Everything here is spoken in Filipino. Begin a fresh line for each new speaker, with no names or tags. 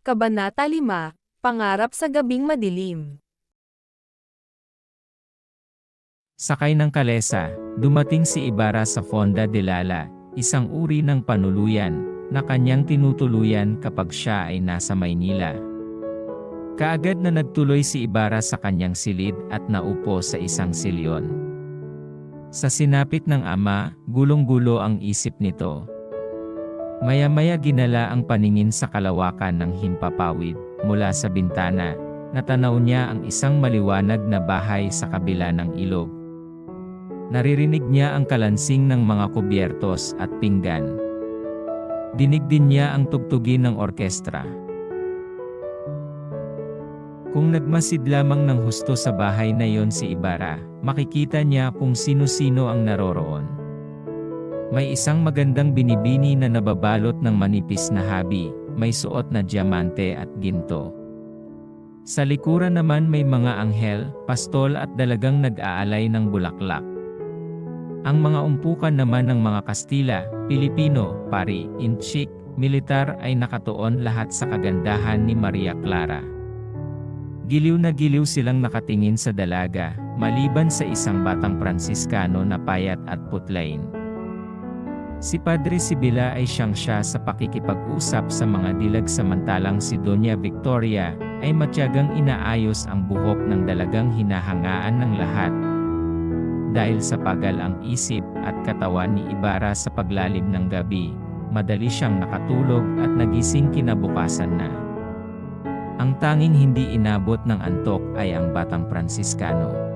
Kabanata 5, Pangarap sa Gabing Madilim
Sakay ng kalesa, dumating si Ibarra sa Fonda de Lala, isang uri ng panuluyan, na kanyang tinutuluyan kapag siya ay nasa Maynila. Kaagad na nagtuloy si Ibarra sa kanyang silid at naupo sa isang silyon. Sa sinapit ng ama, gulong-gulo ang isip nito. Maya-maya ginala ang paningin sa kalawakan ng himpapawid, mula sa bintana, natanaw niya ang isang maliwanag na bahay sa kabila ng ilog. Naririnig niya ang kalansing ng mga kubyertos at pinggan. Dinig din niya ang tugtugin ng orkestra. Kung nagmasid lamang ng husto sa bahay na yon si Ibarra, makikita niya kung sino-sino ang naroroon. May isang magandang binibini na nababalot ng manipis na habi, may suot na diamante at ginto. Sa likuran naman may mga anghel, pastol at dalagang nag-aalay ng bulaklak. Ang mga umpukan naman ng mga Kastila, Pilipino, Pari, Inchik, militar ay nakatuon lahat sa kagandahan ni Maria Clara. Giliw na giliw silang nakatingin sa dalaga, maliban sa isang batang Pransiskano na payat at putlain. Si Padre Sibila ay siyang siya sa pakikipag-usap sa mga dilag samantalang si Doña Victoria ay matyagang inaayos ang buhok ng dalagang hinahangaan ng lahat. Dahil sa pagal ang isip at katawan ni Ibarra sa paglalim ng gabi, madali siyang nakatulog at nagising kinabukasan na. Ang tanging hindi inabot ng antok ay ang batang Pransiskano.